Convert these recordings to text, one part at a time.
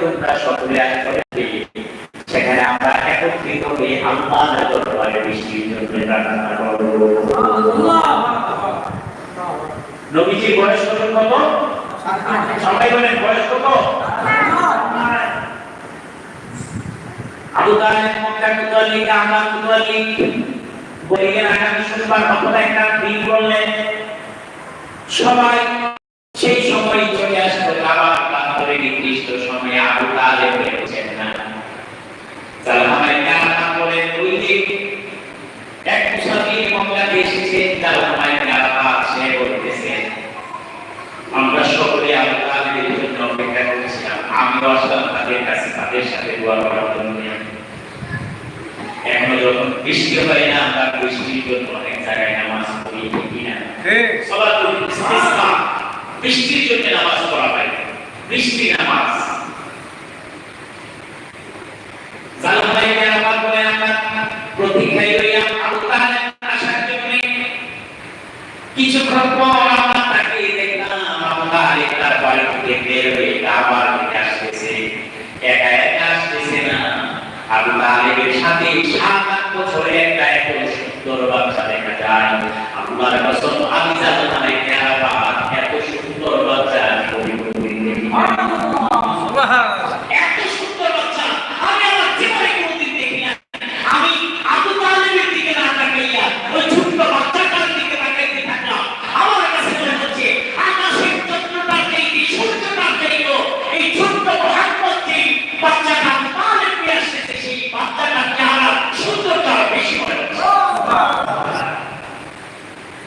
তোমরা সকলে একসাথে সেখানে আমরা একত্রিত হয়ে আল্লাহর দরবারে বৃষ্টির জন্য প্রার্থনা করব। নবীজির বয়স কত? সবাই বলেন বয়স কত? সবাই সেই সময় চলে আসবে আবার প্রান্তরে নির্দিষ্ট সময়ে আবু তালেব হয়েছেন না সালমানের নাম বলে ওই যে সে বলতেছে আমরা সকলে আবু জন্য অপেক্ষা করছিলাম। আমি আসলাম তাদের কাছে তাদের সাথে দোয়া করার জন্য এখনও যখন বৃষ্টি হয় না আমরা বৃষ্টির জন্য অনেক জায়গায় নামাজ পড়ি না। বৃষ্টির জন্য নামাজ পড়া হয়। বৃষ্টি নামাজ। বলে আমরা প্রতীক্ষায় রইয়া আবু তালেব আসার জন্য কিছুক্ষণ পর আমরা তাকে দেখলাম আবু তার বাড়ি থেকে বের হয়ে আবার আসতেছে। একা একা আসতেছে না। আবু তালেবের সাথে সাত আট বছরের একটা এত সুন্দর বাচ্চা দেখা যায়। আল্লাহর কসম, আমি জানতাম না এটা আবার এত সুন্দর বাচ্চা আমি কবির কবির দেখি এত সুন্দর বাচ্চা আমি আমার জীবনে কোনোদিন দেখি না আমি আবু তালেবের দিকে না তাকাইয়া ওই ছোট্ট বাচ্চাটার দিকে তাকাইতে থাকলাম আমার কাছে মনে হচ্ছে আকাশের চন্দ্রটা চাইতে সূর্যটা চাইল এই ছোট্ট মোহাম্মদ যেই বাচ্চাটা আবু তালেব নিয়ে আসতেছে সেই বাচ্চাটার চেহারা সুন্দরটা আরও বেশি মনে হচ্ছে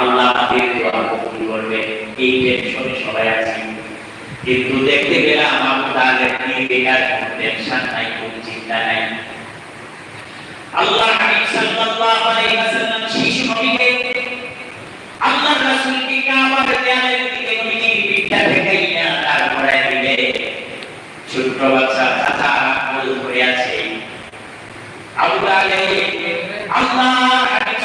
আল্লাহ করবে। এই টেনশনে সবাই আছি। কিন্তু দেখতে গেলাম আবু তালেব বেকার টেনশন নাই, কোনো চিন্তা নাই। আল্লাহ হাবিব সাল্লাল্লাহু আলাইহি ওয়াসাল্লাম শিশু নবীকে আল্লাহর রাসূলকে কাবার দেয়ালের দিকে নবীজির পিঠটা দেখাইয়া তারপরে দিলে। ছোট্ট বাচ্চা চাচা কোল ধরে আছে। আবু তালেব আল্লাহ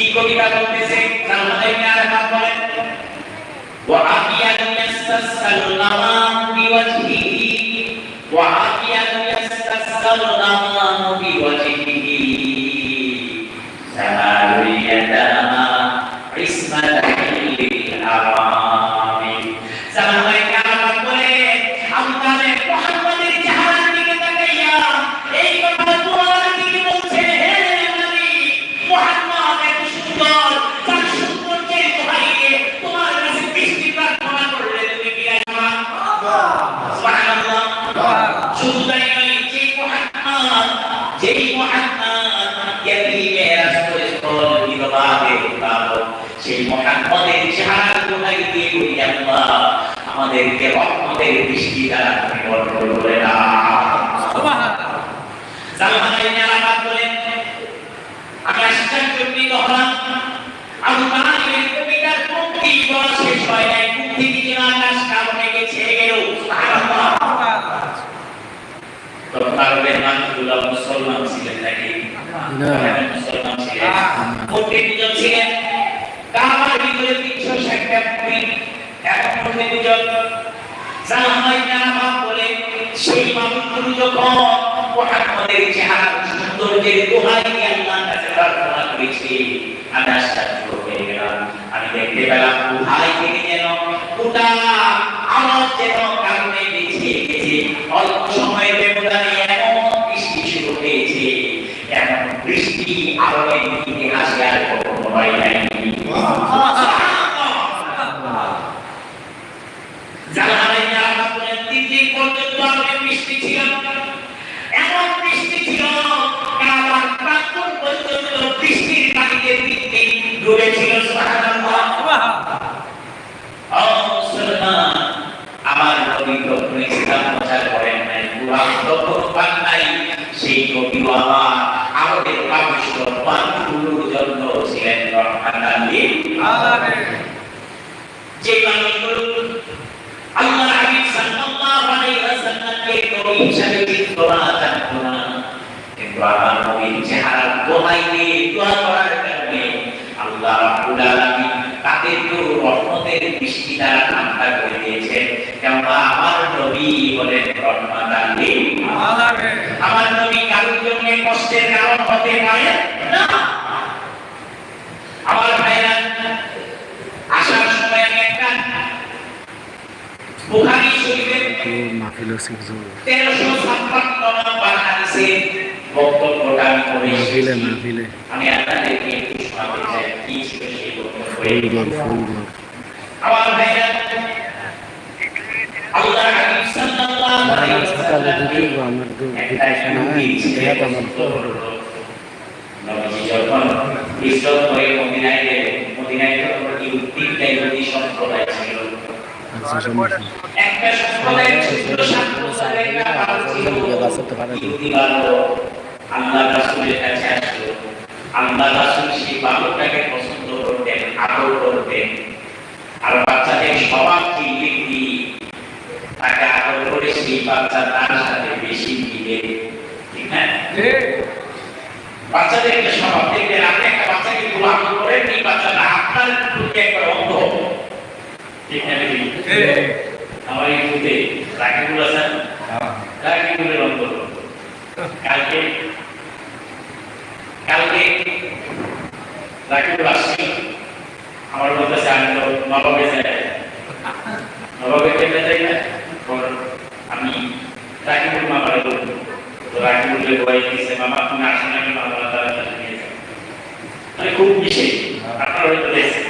Iko kita kondisi Nang lainnya ada kapolet Wa akiyan Kalau nama Wa akiyan yastas Kalau nama বৃষ্টি দ্বারা তুমি করে দাও সালমান ইবনে আরাফাত বলেন আমি আশ্চর্যজনিত হলাম আবু তালিবের কবিতার পঙ্ক্তি বলা শেষ নাই পঙ্ক্তি দিকে আকাশ কামড়ে গেছে গেল তখন মানুষগুলো মুসলমান ছিলেন ভিতরে তিনশো ষাটটা এখন মূর্তি যার ময়দানা বাপ বলে সেই মানুষগুলো যখন মোহাম্মদের চেহারা সৌন্দর্যের দোহাই দিয়ে আল্লাহর কাছে প্রার্থনা করেছে আমি আশ্চর্য হয়ে গেলাম আমি দেখতে পেলাম দোহাই থেকে যেন গোটা আমার যেন কারণে বেঁচে গেছে অল্প সময়ের ব্যবধানে এমন বৃষ্টি শুরু হয়েছে। এমন বৃষ্টি আরবের ইতিহাসে আর কখনো হয় নাই। আমার নবী কখনো ইসলাম প্রচার করেন নাই কুরআন কখনো পান নাই সেই নবী আমার আমাদের পাপিষ্ঠ মানুষগুলোর জন্য ছিলেন রহমান যে মানুষগুলো আল্লাহ হাবিব সাল্লাল্লাহু আলাইহি ওয়াসাল্লামকে নবী হিসেবে চিনত না জানত না কিন্তু আমার নবীর চেহারা দোহাই দিয়ে দোয়া করার আলামিন তাদেরকে রহমতের বৃষ্টি দ্বারা ঠান্ডা করে দিয়েছেন। কেননা আমার নবী বলেন রহমান আমার নবী কারোর জন্য কষ্টের কারণ হতে পারে? না। আমার ভাইরা আসার সময় আমি একটা বুখারী শরীফের মাহফিল সিকজু তেরোশো ছাপ্পান্ন নম্বর হাদিসে বক্তব্যটা আমি মাহফিলে। আমি আপনাদেরকে একটু শোনাতে চাই কি ছিল সেই বক্তব্য? আমার ভাইরা আল্লাহ হাবিব সাল্লাল্লাহু আলাইহি সকালে দুটি আমার দুটি কাছে আসলো। আল্লাহ রাসূল সেই বালকটাকে পছন্দ আদর করতেন আর বাচ্চাদের স্বভাব ঠিক দেখি তাকে আদর করে সেই বাচ্চা তার সাথে বেশি মিলে। ঠিক না? বাচ্চাদের স্বভাব। দেখবেন আপনি একটা বাচ্চাকে খুব আদর করেন এই বাচ্চাটা আপনার প্রতি একটা অন্ধ। ঠিক না আমার এই মুহূর্তে রাকিবুল হাসান রাকিবুলের অন্ধ কালকে কালকে রাকিবুল আসছিল আমার বলতেছে আমি তো নবাবে যাই নবাবে কেমনে যাই না আমি রাকিবুল মামারে বলব। তো রাকিবুলকে বই দিয়েছে মামা তুমি আসো নাকি মামা তারা তারা নিয়ে যাও মানে খুব বিশেষ আপনারা হয়তো দেখছেন।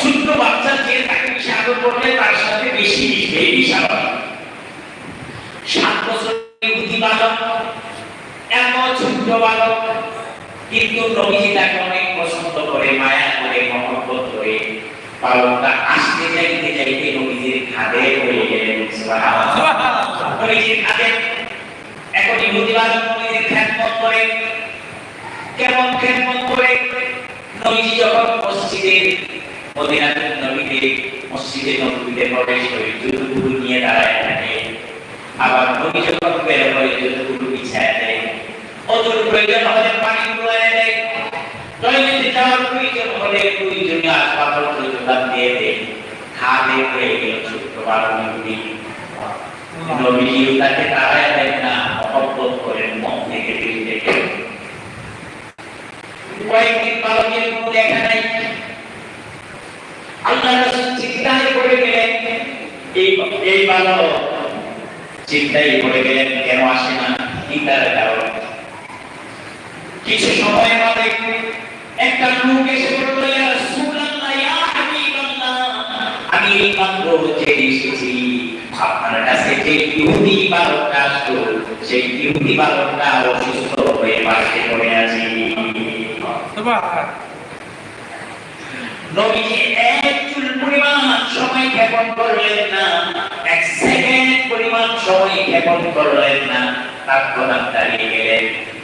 ছোট্ট বাচ্চা যে তাকে বেশি আদর করবে তার সাথে বেশি মিশবে এই স্বাভাবিক সাত বালক এত ছোট্ট বালক কিন্তু নবীজি তাকে অনেক পছন্দ করে মায়া করে মহব্বত করে। বালকটা আসতে যাইতে যাইতে নবীজির খাদে হয়ে গেলেন নবীজির খাদে এখন ইহুদি বালক নবীজির খ্যাতমত করে কেমন খ্যাতমত করে? নবীজি যখন মসজিদে নবীতে মসজিদে নবীতে প্রবেশ করে নিয়ে দাঁড়ায় থাকে আবার নবী যখন বের হয় বিছায় দেয় অতর প্রয়োজন হলে পানি গুলায় দেয় টয়লেটে যাওয়ার প্রয়োজন হলে প্রয়োজনীয় আসবাবপত্র দিয়ে দেয় খাবে হয়ে গেল তাকে তাড়ায় দেয় না করেন, মন থেকে দিল থেকে। কয়েকদিন দেখা নাই। আল্লাহ চিন্তায় পড়ে গেলেন, এই এই বালক চিন্তায় পড়ে গেলেন, কেন আসে না? কি তার কারণ? কিছু সময় বাদে একটা লোক এসে বলল, ইয়া রাসূলুল্লাহ, ইয়া হাবিবাল্লাহ, আমি এই মাত্র যে এসেছি। আপনার কাছে যে ইহুদি বালকটা আসলো, সেই ইহুদি বালকটা অসুস্থ হয়ে বাসে পড়ে আছে। নবীজি এক চুল পরিমাণ সময় ক্ষেপণ করলেন না, এক সেকেন্ড পরিমাণ সময় ক্ষেপণ করলেন না তৎক্ষণাৎ দাঁড়িয়ে গেলেন।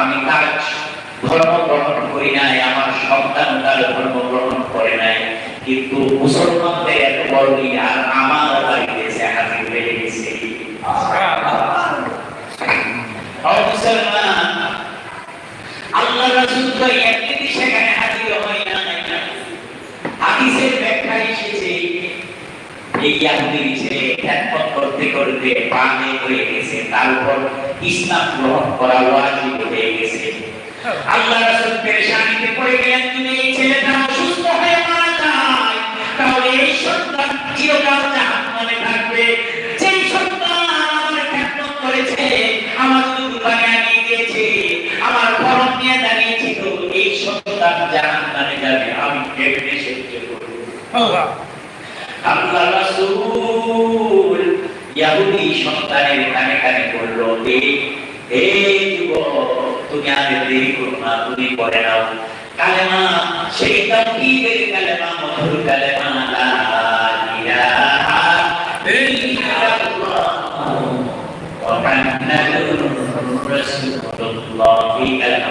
আমি ধর্ম গ্রহণ করি নাই, আমার সন্তান তার ধর্ম গ্রহণ করে নাই। কিন্তু মুসলমানদের এত বড় লিডার আমার বাড়িতে সে হাজির হয়ে গেছে ও মুসলমান আল্লাহ রাসূল তো একদিনই সেখানে হাজির হয় না হাদিসের ব্যাখ্যা এসেছে এই ইয়াহুদির ছেলে খ্যাতমত করতে পানে হয়ে গেছে। তার উপর ইসলাম গ্রহণ করা ওয়াজিব হয়ে গেছে। আল্লাহ রাসূল পেরেশানিতে পড়ে গেলেন যদি এই ছেলেটা অসুস্থ হয়ে মারা যায়। তাহলে এই সন্তান চিরকাল জাহান্নামে থাকবে। যেই সন্তান আমার খ্যাতমত করেছে আমার দুধ বানিয়ে নিয়ে গিয়েছে আমার ফরম নিয়ে দাঁড়িয়েছিল এই সন্তান জাহান্নামে যাবে। আমি কেমনে সহ্য করব? আল্লাহ রাসূল ইয়াহুদি সন্তানের কানে কানে বলল যুবক, তুমি আর দেরি করো না, তুমি পড়ে নাও। কালেমা, সেই তাওহীদের কালেমা, মধুর কালেমা, লা এই কালেমা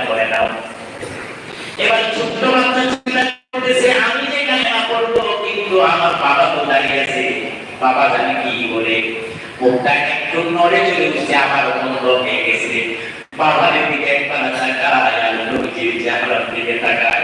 আমি যে কালেমা পড়ব, কিন্তু আমার বাবা তো দাঁড়িয়ে আছে। বাবা জানে কি বলে। মুখটা একটু নড়ে চলে উঠছে আমার বন্ধ হয়ে গেছে। বাবার দিকে একবার তাকায়, আর চেহারার দিকে তাকায়।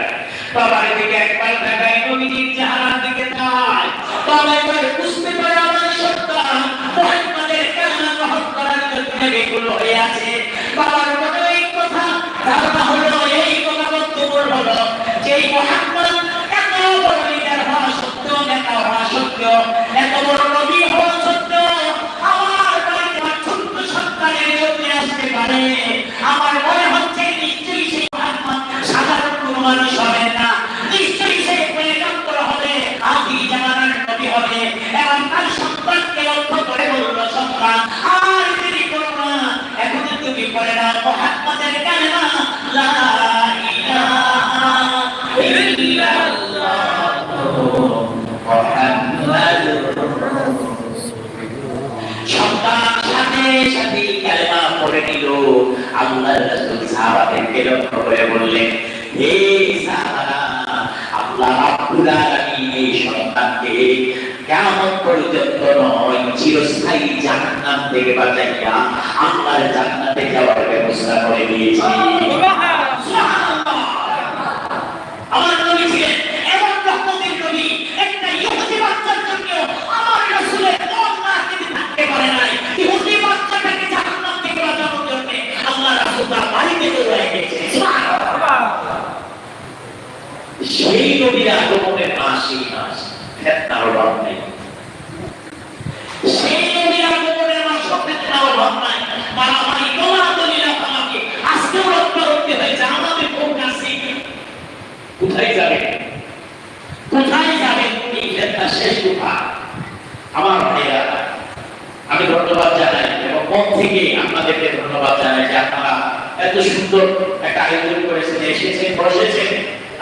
বাবার দিকে একবার তাকায়, নবীজির চেহারার দিকে তাকায়। বাবা এবার বুঝতে পারে আমার সন্তান মুহাম্মাদের কালেমা গ্রহণ করার জন্য বেকুল হয়ে আছে। বাবার মনে এই কথা ধারণা হলো এই কথা বক্তব্য হলো যে মুহাম্মদ এত বড় লিডার হওয়া সত্ত্বেও নেতা হওয়া সত্ত্বেও এত বড় নবী হওয়া সত্ত্বেও আমার বাড়িতে ছোট্ট সন্তানের জন্য আসতে পারে। আমার মনে হচ্ছে নিশ্চয়ই সেই সাধারণ কোনো মানুষ হবে না। নিশ্চয়ই সে পরিণামকর হবে আদি জামানার নবী হবে। এবং তার সন্তানকে লক্ষ্য করে বলল, সন্তান, আর দেরি করো না। এখন তুমি পড়ে না মুহাম্মাদের কালেমা। লা ইলাহা ইল্লাল্লাহ। মুহাম্মাদুর সন্তান সাথে সাথে কালেমা পড়ে নিল আল্লাহ রাসূল সাহাবাদেরকে লক্ষ্য করে বললেন হে সাহাবারা আল্লাহ রাব্বুল আল্লাহর জান্নাতে যাওয়ার ব্যবস্থা করে দিয়েছে সুবহানাল্লাহ আমার নবী ছিলেন এমন রহমতের নবী একটা ইহুদি বাচ্চার জন্য আমার রাসূলের মন না কেটে থাকতে পারে নাই ইহুদি বাচ্চাটাকে জাহান্নাম থেকে বাঁচানোর জন্য আল্লাহ রাসূল তার বাড়িতে চলে গেছে সেই নবীর আগমনের মাস মাস ফেতনার অভাব নেই সেই নবীর আগমনের মাস ফেতনার অভাব নাই মারামারি দৌড়াদৌড়ি লাফালাফি আজকেও রক্তারক্তি হয়েছে আমাদের কোন কাছে কোথায় যাবে কোথায় যাবে এই ফেতনা শেষ কোথায় আমার ভাইরা, আমি ধন্যবাদ জানাই এবং মন থেকে আপনাদেরকে ধন্যবাদ জানাই যে আপনারা এত সুন্দর একটা আয়োজন করেছেন, এসেছেন, বসেছেন।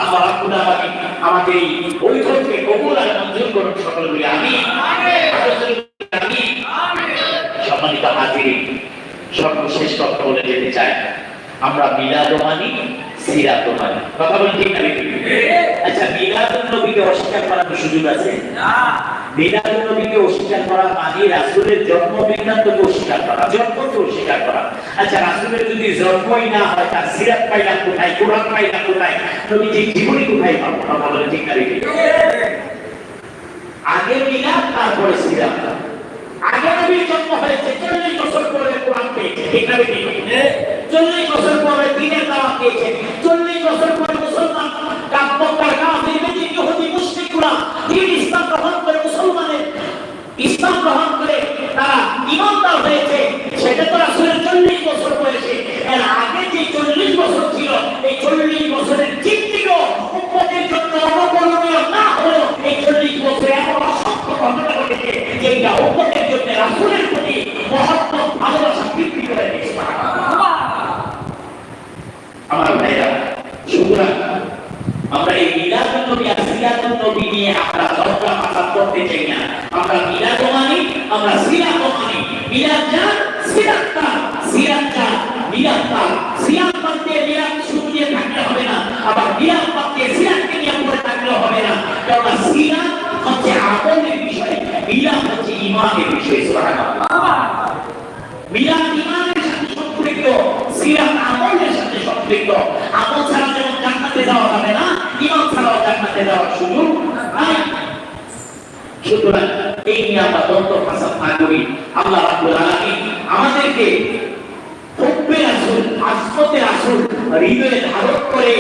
আমার আলামিন আমাকে এই বৈঠককে কবুল আর মঞ্জুর করুন সকল বলি আমি আমি সম্মানিত হাজির। সর্বশেষ বলে যেতে চাই। আমরা মিলাদ মানি সিরাত মানি কথা না? আচ্ছা মিলাদ নবীকে অস্বীকার করার সুযোগ আছে? মিলাদ নবীকে অস্বীকার করা মানে রাসূলের জন্ম বৃত্তান্তকে অস্বীকার করা, জন্মকে অস্বীকার করা। আচ্ছা রাসূলের যদি জন্মই না হয়, তার সিরাত পাইলাম কোথায়, কোরআন পাইলাম কোথায়? নবীজির জীবনী কোথায় পাবো কথা বলে ঠিক না আগে মিলাদ, তারপরে সিরাত। আগে নবীর জন্ম হয়েছে, চল্লিশ বছর পরে কোরআন পেয়েছে, ঠিক না চল্লিশ বছর পরে দিনের দাওয়াত পেয়েছে, চল্লিশ বছর পরে মুসলমান কাব্যকার কাফির ইহুদি, মুশরিকরা, দিন ইসলাম গ্রহণ করে মুসলমানের ইসলাম গ্রহণ করে তারা ইমানদার হয়েছে। সেটা তো আসলে চল্লিশ বছর বয়সে। এর আগে যে চল্লিশ বছর ছিল, এই চল্লিশ বছরের চিন্তিত উন্নতির জন্য অনুকরণীয় না হলেও এই চল্লিশ বছরে এমন অসংখ্য ঘটনা ঘটেছে যেটা উন্নতির জন্য রাসুলের প্রতি মহত্ব ভালোবাসা বৃদ্ধি করে দিয়েছে আমার ভাইরা সুতরাং আমরা এই মিলাদুন নবী আর সিরাতুন নবী নিয়ে আমরা চর্চা ফাসাদ করতে চাই না। আমরা মিলাদ মানি আমরা সিরাত মানি মিলাদ যান সিরাত তার। সিরাত যান মিলাদ সিরাত বাদ দিয়ে মিলাদ শুরু থাকলে হবে না। আবার মিলাদ দিয়ে সিরাতকে নিয়ে পড়ে থাকলে হবে না। কারণ সিরাত হচ্ছে আমলের বিষয়, মিলাদ হচ্ছে ইমানের বিষয়, সুবহানাল্লাহ। মিলাদ ইমানের সাথে সম্পৃক্ত, সিরাত আমলের সাথে সম্পৃক্ত। আমল ছাড়া যেমন জান্নাতে যাওয়া যাবে না ইমান ছাড়াও জান্নাতে যাওয়ার সুযোগ নাই। সুতরাং এই নিয়ে আমরা দ্বন্দ্ব ফাসাদ না করি। আল্লাহ রাব্বুল আলামিন আমাদেরকে হুব্বে রাসূল আসমতে রাসূল, হৃদয়ে ধারণ করে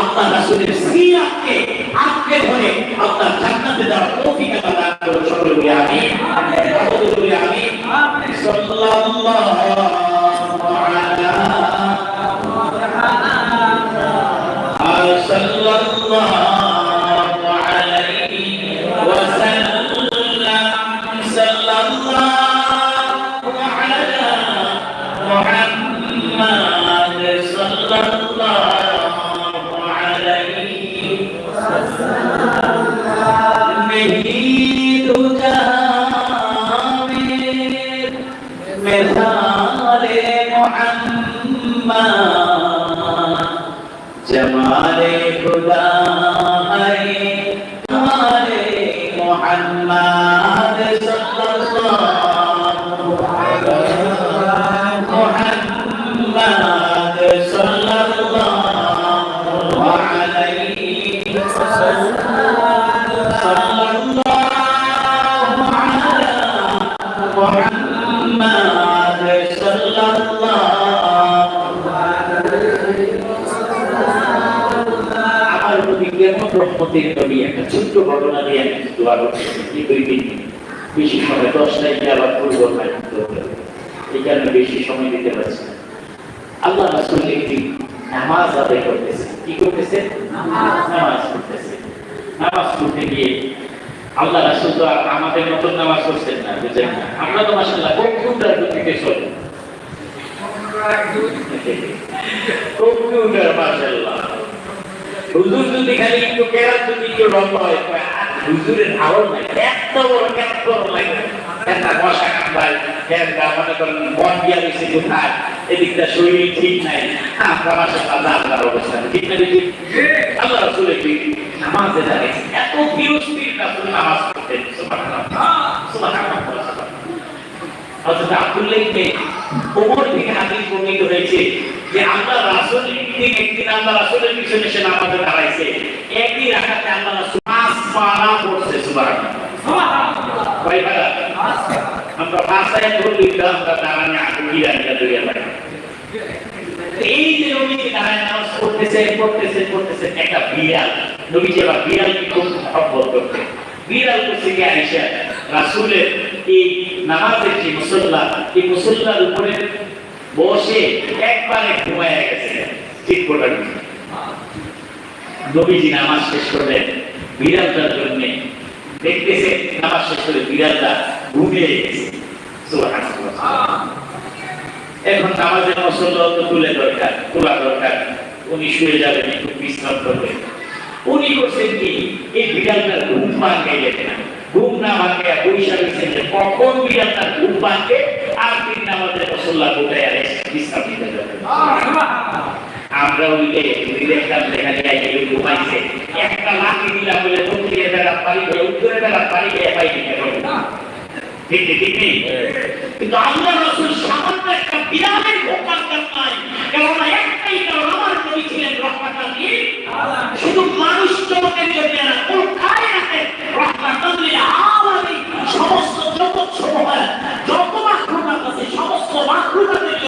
আল্লাহ রাসূলের সিরাতকে আঁকড়ে ধরে আল্লাহ জান্নাতে যাওয়ার তৌফিক আল্লাহ দান করুন সকলে বলি আমিন। বলি আমিন। সাল্লাল্লাহু আলা مثال محمد جمال خدا ہے প্রতি কেমন নবী একটা ছোট্ট ঘটনা দিয়ে আমি করছি এই দুই দিন বেশি সময় দশটায় গিয়ে আবার পূর্ব থাকতে হবে। এই কারণে বেশি সময় দিতে পারছি না। আল্লাহ রাসুল একটি নামাজ আদায় করতেছে। কি করতেছে? নামাজ। করতেছে নামাজ পড়তে গিয়ে আল্লাহ রাসুল তো আমাদের মতন নামাজ করছেন না বুঝলেন না? আমরা তো মাসাল্লাহ কম্পিউটার গতিতে চলি? কম্পিউটার মাসাল্লাহ হুজুর যদি খালি একটু কেরাত যদি একটু লম্বা হয় হুজুরের ধারণ নাই এত বড় কেরাত বড় লাগে একটা একটা নামাজে দাঁড়িয়েছে এত বিরক্তির রাসুল নামাজ সুবহানাল্লাহ সুবহানাল্লাহ। আব্দুল্লাহ থেকে হাদিস বর্ণিত হয়েছে যে আল্লাহ রাসূল একদিন একদিন আল্লাহ রাসূলের পিছনে সে নামাজে দাঁড়াইছে একই রাকাতে আল্লাহ রাসূল পাঁচ পারা পড়ছে কয় পারা? আমরা পাঁচায় ধরলি তো আমরা দাঁড়ানে আগে গিরানিয়া ধরে এই যে নবীজি দাঁড়ায় নামাজ পড়তেছে পড়তেছে পড়তেছে, একটা বিড়াল। নবীজি আবার বিড়ালকে খুব মহব্বত করতেন বিড়াল করছে গিয়ে আইসা রাসূলের এই নামাজের যে মুসল্লা, এই মুসল্লার উপরে বসে একবারে ঘুমায় গেছে। ঠিক করে নবীজি নামাজ শেষ করলেন, বিড়ালটার জন্য দেখতেছে নামাজ শেষ করে বিড়ালটা ঘুমিয়ে গেছে। এখন নামাজের তো তুলে দরকার তোলা দরকার। উনি শুয়ে যাবেন, একটু বিশ্রাম করবেন। উনি করছেন কি, এই বিড়ালটার ঘুম ভাঙে গেছে না। ঘুম ভাঙে পয়সা দিচ্ছেন যে কখন বিড়ালটার ঘুম ভাঙে আর তিনি আমাদের মসল্লা কোথায় আর বিশ্রাম দিতে আমরা দেখা ওই ঘুমাইছে একটা লাঠি দিলাম বলে দক্ষিণে বেড়া পারি উত্তরে বেড়া পারি পাই ঠিক ঠিক নেই হ্যাঁ। কিন্তু আল্লাহ রসুল সামান্য একটা বিরামের মোকাবেলার নাই। কারণ একটাই কারণ আমার নবী ছিলেন রহমাতালি শুধু মানুষ চমকের জন্য না কোন কায়নাতে রহমাতালি আলামী সমস্ত জগৎ সমূহ যত মাখলুকাত আছে সমস্ত মাখলুকাতের